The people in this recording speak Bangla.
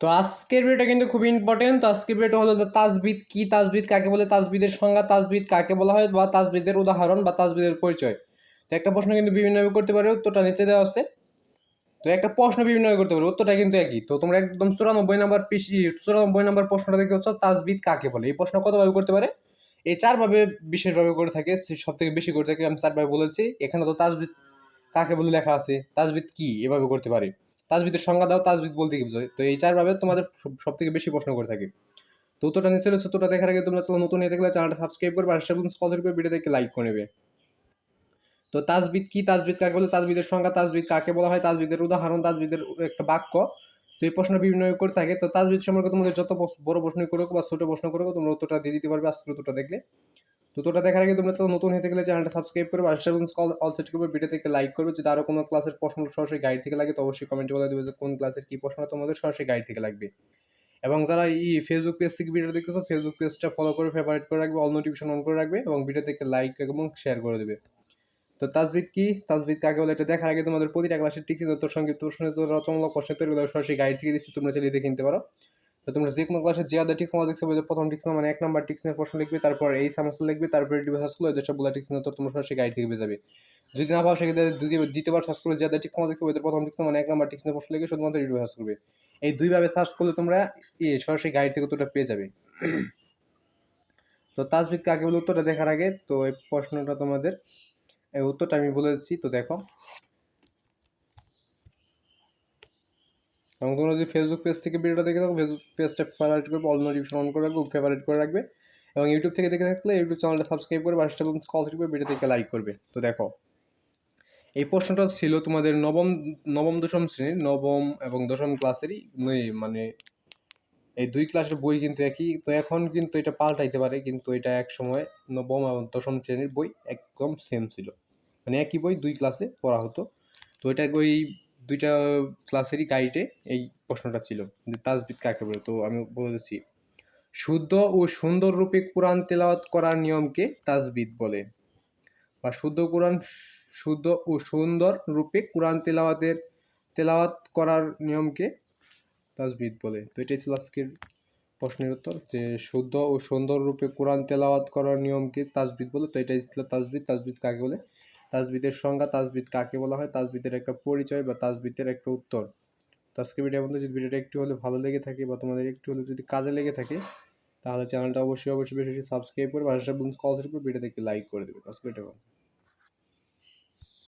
তো আজকের ভিডিওটা কিন্তু খুব ইম্পর্টেন্ট তো আজকের ভিডিওটা হলো তাজবিদ কি? তাজবিদ কাকে বলে? তাজবিদের সংজ্ঞা তাজবিদ কাকে বলা হয়? বা তাজবিদের উদাহরণ বা তাজবিদের পরিচয়। তো একটা প্রশ্ন কিন্তু বিভিন্নভাবে করতে পারে, উত্তরটা নিচে দেওয়া আছে। তো একটা প্রশ্ন বিভিন্নভাবে করতে পারে, উত্তরটা কিন্তু একই। তো তোমরা একদম চুরানব্বই নাম্বার পিসি চুরানব্বই নাম্বার প্রশ্নটা দেখতে পাচ্ছ তাজবিদ কাকে বলে? এই প্রশ্ন কতভাবে করতে পারে? এই চারভাবে বিশেষভাবে করে থাকে সব থেকে বেশি করে থাকে, আমি চারভাবে বলেছি। এখানে তো তাজবিদ কাকে বলে লেখা আছে? তাজবিদ কি? এভাবে করতে পারে। তাজবিদের সংজ্ঞা দাও, তাজবিদ বলতে কি তো এই চারভাবে তোমাদের সব থেকে বেশি প্রশ্ন করে থাকে। তো উত্তরটা নিচে রয়েছে দেখার আগে তোমরা চ্যানেল নতুন হয়ে থাকলে চ্যানেলটা সাবস্ক্রাইব করবে আর সেগুলো কল করবে ভিডিও দেখে লাইক করে নেবে। তো তাজবিদ কি? তাজবিদ কাকে বলে? তাজবিদের সংজ্ঞা, তাজবিদ কাকে বলা হয়? তাজবিদের উদাহরণ, তাজবিদের একটা বাক্য। তো এই প্রশ্ন বিভিন্ন করে থাকে। তো তাজবিদ সম্পর্কে তোমাদের যত বড় প্রশ্ন করুক বা ছোট প্রশ্ন করুক, তোমরা উত্তরটা দিয়ে দিতে পারবে। আজকের উত্তরটা দেখলে। তো তোটা দেখার আগে তোমরা নতুন হয়ে গেলে চ্যানেলটা সাবস্ক্রাইব করবে আর সেগুলো কল অল সেট করবে ভিডিও থেকে লাইক করবে, যদি আরও কোনো ক্লাসের প্রশ্ন সরাসরি গাইড থেকে লাগে তো অবশ্যই কমেন্টে বলে দেবে যে কোন ক্লাসের কী প্রশ্ন তোমাদের সরাসরি গাইড থেকে লাগবে। এবং যারা এই ফেসবুক পেজ থেকে ভিডিও দেখতেছো ফেসবুক পেজটা ফলো করে ফেভারিট করে রাখবে অল নোটিফিকেশন অন করে রাখবে এবং ভিডিও থেকে লাইক এবং শেয়ার করে দেবে। তো তাজবিদ কি? তাজবিদ কাকে বলে এটা দেখার আগে তোমাদের প্রতিটা ক্লাসের টিক্স উত্তর সংক্ষিপ্ত প্রশ্ন রচনামূলক প্রশ্ন তৈরি সরাসরি গাইড থেকে দিচ্ছি, তোমরা চালিয়ে দেখে নিতে পারো। তো তোমরা যে কোনো ক্লাসে যে আদার টিক্স আমাদের দেখতে পাবে প্রথম টিক্স মানে এক নাম্বার টিক্স নিয়ে প্রশ্ন লিখবে, তারপর এই সামস্ত লিখবে, তারপরে ডিভাইস সার্চ করলে সবগুলো টিক্স নিয়ে তোমরা সরাসরি গাইড থেকে পেয়ে যাবে। যদি না পাও সেক্ষেত্রে দ্বিতীয়বার সার্চ করলে যে আদার টিক্স আমাদের দেখতে পাবে প্রথম টিক্স মানে এক নাম্বার টিক্স নিয়ে প্রশ্ন লিখে শুধুমাত্র ডিভাইস সার্চ করবে এই দুইভাবে সার্চ করলে তোমরা সরাসরি গাইড থেকে উত্তরটা পেয়ে যাবে। তো তাজবিদ কাকে বলে উত্তরটা দেখার আগে, তো এই প্রশ্নটা তোমাদের, এই উত্তরটা আমি বলে দিচ্ছি, তো দেখো। এবং তোমরা যদি ফেসবুক পেজ থেকে ভিডিওটা দেখে থাকো ফেসবুক পেজটা ফেভারিট করবে অল নোটিফিকেশন অন করে রাখবে ফেভারিট করে রাখবে। এবং ইউটিউব থেকে দেখে থাকলে ইউটিউব চ্যানেলটা সাবস্ক্রাইব করে বাসটা কল করবে ভিডিও থেকে লাইক করবে। তো দেখো, এই প্রশ্নটা ছিল তোমাদের নবম নবম দশম শ্রেণির, নবম এবং দশম ক্লাসেরই মানে এই দুই ক্লাসের বই কিন্তু একই। তো এখন কিন্তু এটা পাল্টাইতে পারে, কিন্তু এটা এক সময় নবম এবং দশম শ্রেণির বই একদম সেম ছিল। মানে একই বই দুই ক্লাসে পড়া হতো। তো এটা ওই দুইটা ক্লাসেরই গাইডে এই প্রশ্নটা ছিল যে তাজবিদ কাকে বলে? তো আমি বলেছি শুদ্ধ ও সুন্দর রূপে কোরআন তেলাওয়াত করার নিয়মকে তাজবিদ বলে বা শুদ্ধ কোরআন, শুদ্ধ ও সুন্দর রূপে কোরআন তেলাওয়াতের, তেলাওয়াত করার নিয়মকে তাজবিদ বলে। তো এটাই ছিল আজকের প্রশ্নের উত্তর যে শুদ্ধ ও সুন্দর রূপে কোরআন তেলাওয়াত করার নিয়মকে তাজবিদ বলে। তো এটাই ছিল তাজবিদ তাজবিদ কাকে বলে? তাজবিদের সংজ্ঞা তাজবিদ কাকে বলা হয় তাজবিদের একটা পরিচয় বা তাজবিদের একটা উত্তর। তো আজকে ভিডিও বন্ধু যদি ভিডিওটা একটু হলে ভালো লেগে থাকে বা তোমাদের একটু হলে যদি কাজে লেগে থাকে, তাহলে চ্যানেলটা অবশ্যই অবশ্যই বেশি সাবস্ক্রাইব করবে আর কল ভিডিও একটু লাইক করে দেবে। আজকে ভিডিও